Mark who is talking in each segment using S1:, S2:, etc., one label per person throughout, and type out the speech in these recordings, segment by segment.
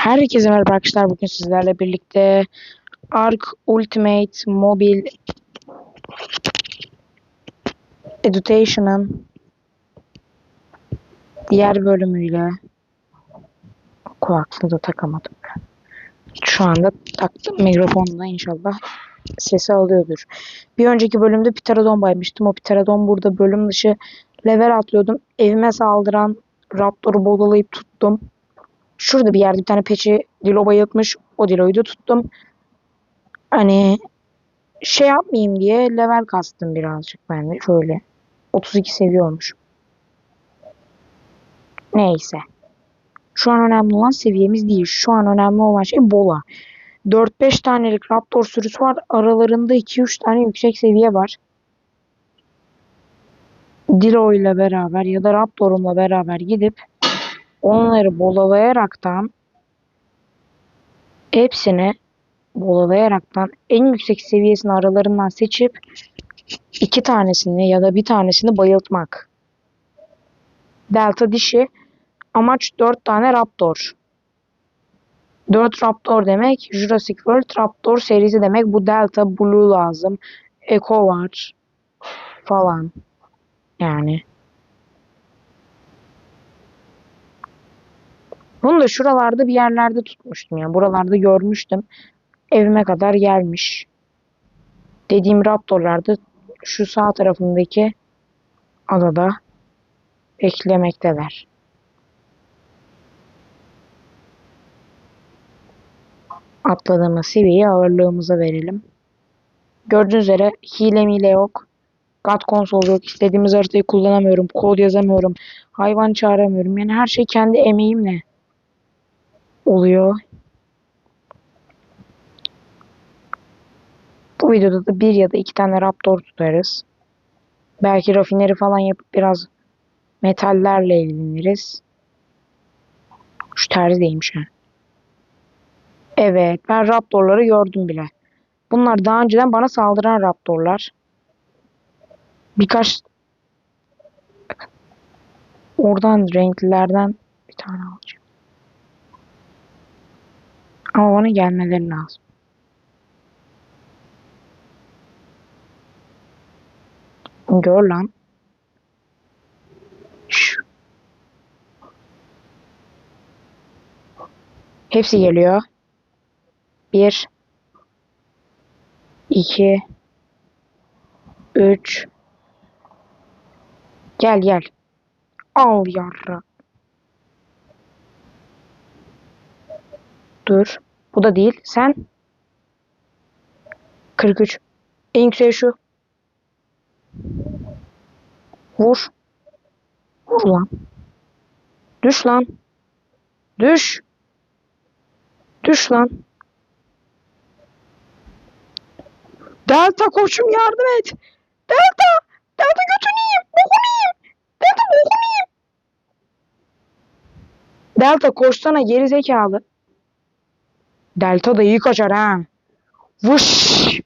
S1: Herkese merhaba arkadaşlar. Bugün sizlerle birlikte Ark Ultimate Mobile Education'ın diğer bölümüyle kulaklığı da takamadık. Şu anda taktım mikrofonla inşallah sesi alıyordur. Bir önceki bölümde Pterodon baymıştım. O Pterodon burada bölüm dışı level atlıyordum. Evime saldıran Raptor'u bodalayıp tuttum. Şurada bir yerde bir tane peçi Dilo bayıltmış. O Dilo'yu da tuttum. Hani şey yapmayayım diye level kastım birazcık ben de. Şöyle 32 seviye olmuş. Neyse. Şu an önemli olan seviyemiz değil. Şu an önemli olan şey bola. 4-5 tanelik Raptor sürüsü var. Aralarında 2-3 tane yüksek seviye var. Dilo ile beraber ya da Raptor'umla beraber gidip onları bolalayaraktan hepsini bolalayaraktan en yüksek seviyesini aralarından seçip iki tanesini ya da bir tanesini bayıltmak. Delta dişi amaç 4 tane Raptor. 4 Raptor demek Jurassic World Raptor serisi demek. Bu Delta Blue lazım. Echo var falan. Yani. Bunu da şuralarda bir yerlerde tutmuştum yani. Buralarda görmüştüm. Evime kadar gelmiş. Dediğim raptorlarda şu sağ tarafındaki adada beklemekteler. Atladığımız seviyeyi ağırlığımıza verelim. Gördüğünüz üzere hile mile yok. God konsol yok. İstediğimiz haritayı kullanamıyorum. Kod yazamıyorum. Hayvan çağıramıyorum. Yani her şey kendi emeğimle oluyor. Bu videoda da bir ya da iki tane raptor tutarız. Belki rafineri falan yapıp biraz metallerle ilgileniriz. Şu terzi değilmiş ha. Evet ben raptorları gördüm bile. Bunlar daha önceden bana saldıran raptorlar. Birkaç oradan renklilerden bir tane alacağım. Ama bana gelmeleri lazım. Gör lan. Şu. Hepsi geliyor. Bir. iki, Üç. Gel gel. Al yarra. Dur. Bu da değil. Sen. 43. En yüksek şu. Vur. Vur lan. Düş lan. Düş. Düş lan. Delta koçum yardım et. Delta. Delta götünü yiyeyim. Bokunu yiyeyim. Delta bokunu yiyeyim. Delta koşsana geri zekalı. Delta da iyi kaçar ha. Vış.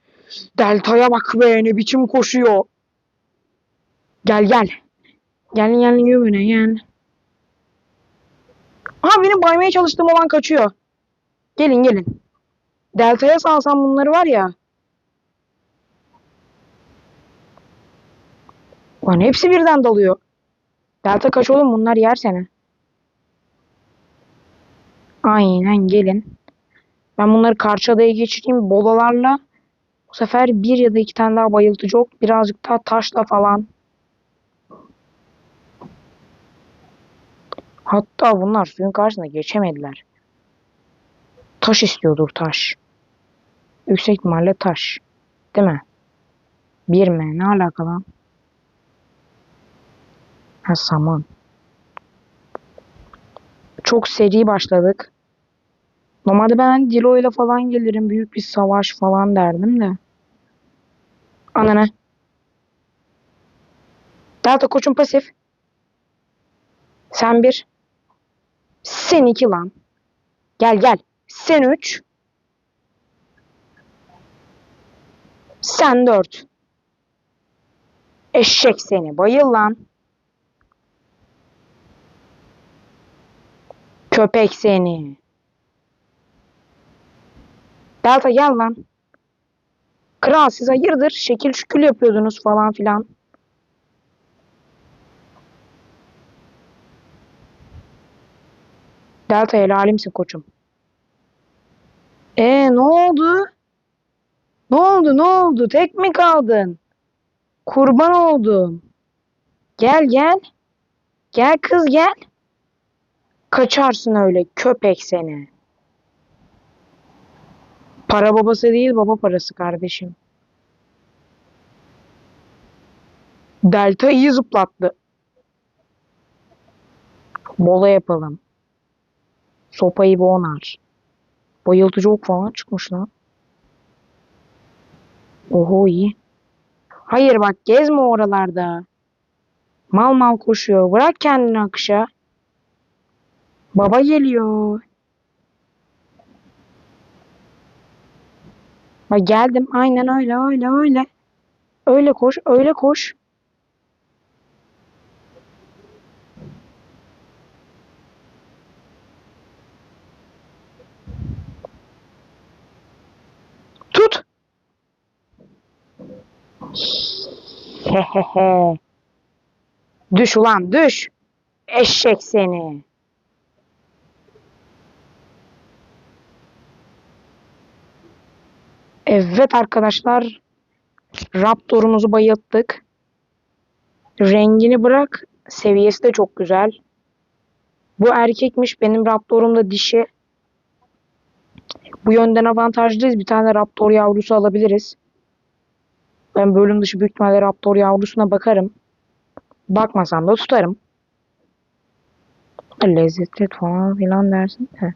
S1: Delta'ya bak be ne biçim koşuyor. Gel gel. Gel gel yürüne gel. Aha benim baymaya çalıştığım olan kaçıyor. Gelin gelin. Delta'ya salsam bunları var ya. Lan hepsi birden dalıyor. Delta kaç oğlum bunlar yer seni. Aynen gelin. Ben bunları karşı adaya geçireyim bolalarla. Bu sefer bir ya da iki tane daha bayıltıcı ok. Birazcık daha taşla falan. Hatta bunlar suyun karşısına geçemediler. Taş istiyordur taş. Yüksek ihtimalle taş. Değil mi? Bir mi? Ne alaka lan? Ha saman. Çok seri başladık. Normalde ben Dilo ile falan gelirim. Büyük bir savaş falan derdim de. Ananı. Delta koçum pasif. Sen bir. Sen iki lan. Gel gel. Sen üç. Sen dört. Eşek seni. Bayıl lan. Köpek seni. Delta gel lan. Kral siz hayırdır? Şekil şükül yapıyordunuz falan filan. Delta helalimsin koçum. E ne oldu? Ne oldu ne oldu? Tek mi kaldın? Kurban oldum. Gel gel. Gel kız gel. Kaçarsın öyle köpek seni. Para babası değil baba parası kardeşim. Delta iyi zıplattı. Mola yapalım. Sopayı bir onar. Bayıltıcı ok falan çıkmış lan. Oho iyi. Hayır bak gezme oralarda. Mal mal koşuyor. Bırak kendini akışa. Baba geliyor. Bak geldim. Aynen öyle öyle öyle. Öyle koş öyle koş. Tut. Hehehe. Düş ulan düş. Eşek seni. Evet arkadaşlar. Raptor'umuzu bayılttık. Rengini bırak. Seviyesi de çok güzel. Bu erkekmiş. Benim Raptor'um da dişi. Bu yönden avantajlıyız. Bir tane Raptor yavrusu alabiliriz. Ben bölüm dışı büyük ihtimalle Raptor yavrusuna bakarım. Bakmasam da tutarım. Lezzetli et falan filan dersin de.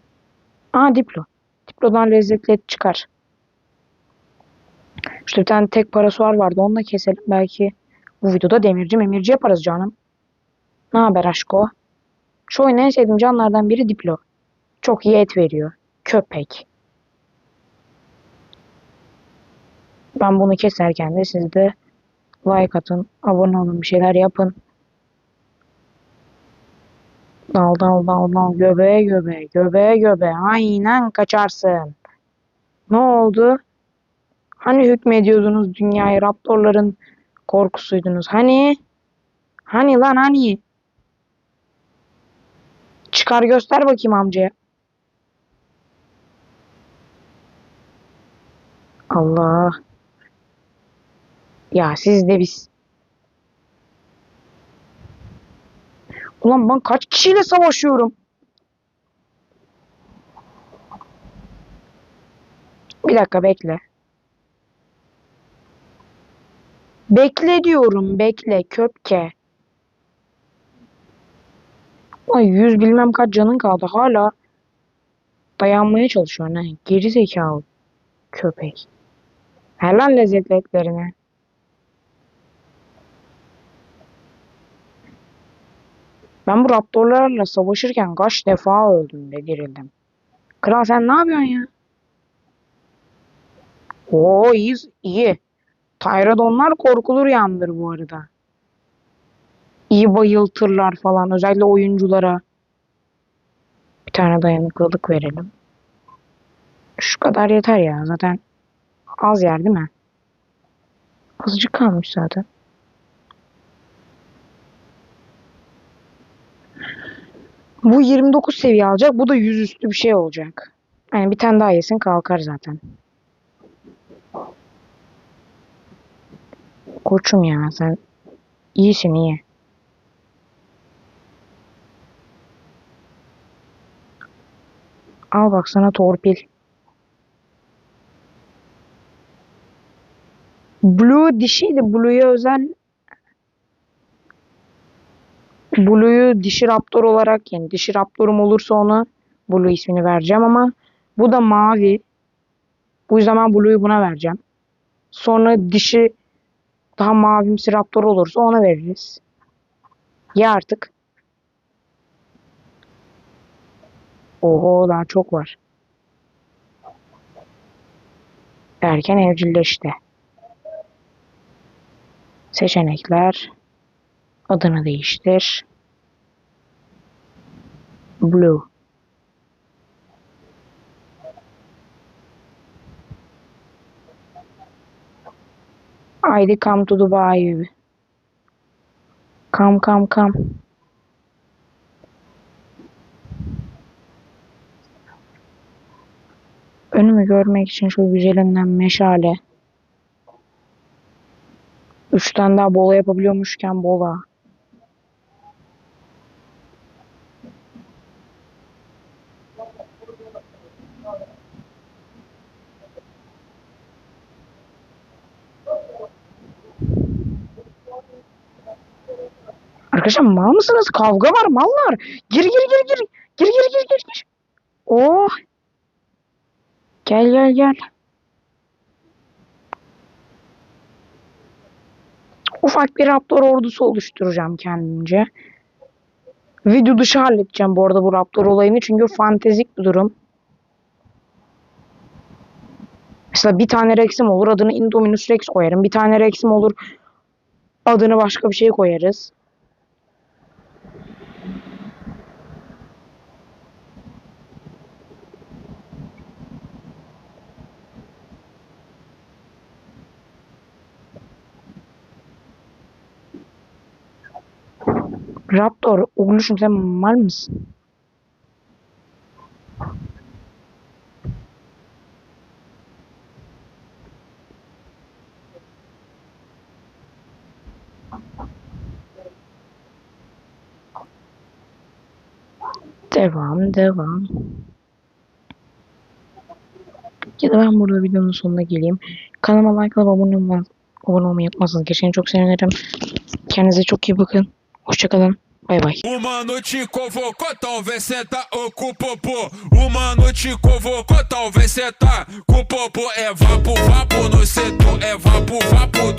S1: Aa Diplo. Diplo'dan lezzetli et çıkar. İşte bir tane tek parasuar vardı. Onu da keselim. Belki bu videoda demirci memirci yaparız canım. Ne haber aşko? Şu oyunun en sevdiğim canlardan biri Diplo. Çok iyi et veriyor. Köpek. Ben bunu keserken de siz de like atın, abone olun, bir şeyler yapın. Dal dal dal dal göbeğe göbeğe göbeğe göbeğe aynen kaçarsın. Ne oldu? Hani hükmediyordunuz dünyaya raptorların korkusuydunuz? Hani? Hani lan hani? Çıkar göster bakayım amcaya. Allah. Ya siz de biz. Ulan ben kaç kişiyle savaşıyorum? Bir dakika bekle. Bekle diyorum bekle köpke. Ay yüz bilmem kaç canın kaldı hala dayanmaya çalışıyor ne? Geri zekalı köpek. Helal lezzetli etlerine. Ben bu raptorlarla savaşırken kaç defa öldüm de dirildim. Kral sen ne yapıyorsun ya? Oo iyiyiz, iyi. Tyradonlar korkulur yandır bu arada. İyi bayıltırlar falan. Özellikle oyunculara. Bir tane dayanıklılık verelim. Şu kadar yeter ya. Zaten az yer değil mi? Azıcık kalmış zaten. Bu 29 seviye alacak. Bu da 100 üstü bir şey olacak. Yani bir tane daha yesin kalkar zaten. Koçum ya sen iyisin iyi. Al bak sana torpil. Blue dişiydi. Blue'ya özel Blue'yu dişi raptor olarak yani dişi raptorum olursa ona Blue ismini vereceğim ama bu da mavi. Bu yüzden ben Blue'yu buna vereceğim. Sonra dişi daha mavimsi raptor olursa ona veririz. Ya artık. Oho daha çok var. Erken evcilleşti. Seçenekler. Adını değiştir. Blue. Haydi come to Dubai. Come come come. Önümü görmek için şu güzelinden meşale. Üç tane daha bola yapabiliyormuşken bola. Arkadaşlar mal mısınız? Kavga var mallar. Gir gir gir gir. Gir gir gir gir gir. Oh. Gel gel gel. Ufak bir Raptor ordusu oluşturacağım kendimce. Video dışı halledeceğim bu arada bu Raptor olayını çünkü fantezik bir durum. Mesela bir tane Rex'im olur adını Indominus Rex koyarım. Bir tane Rex'im olur adını başka bir şey koyarız. Raptor, oğluşum sen mal mısın? Devam, devam. Ya da ben burada videonun sonuna geleyim. Kanalıma like abone olmayı, abone olmayı yapmazsanız geçen çok sevinirim. Kendinize çok iyi bakın. Hoşçakalın. Bay bay.
S2: O mano te convocou, talvez cê tá o com o popô. O mano te convocou, talvez cê tá com popô. É vapo, vapo no setor, é vapo, vapo.